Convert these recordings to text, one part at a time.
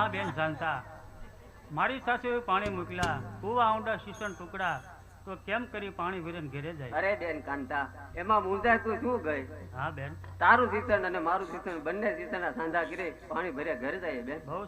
હા બેન શાંતા મારી સાસુએ પાણી મોકલ્યા કુવા ઊંડા શીશણ ટુકડા. તો કેમ કરી પાણી ભરીને ઘેરે જાય? અરે બેન કાંતા એમાં મૂંઝાય તું શું ગઈ? હા બેન. તારું શીતળ અને મારું શીતળ બંને શીતળના સાંધા કરી પાણી ભર્યા ઘરે જાય બેન. બહુ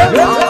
Woo!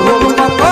Oh, oh, oh, oh.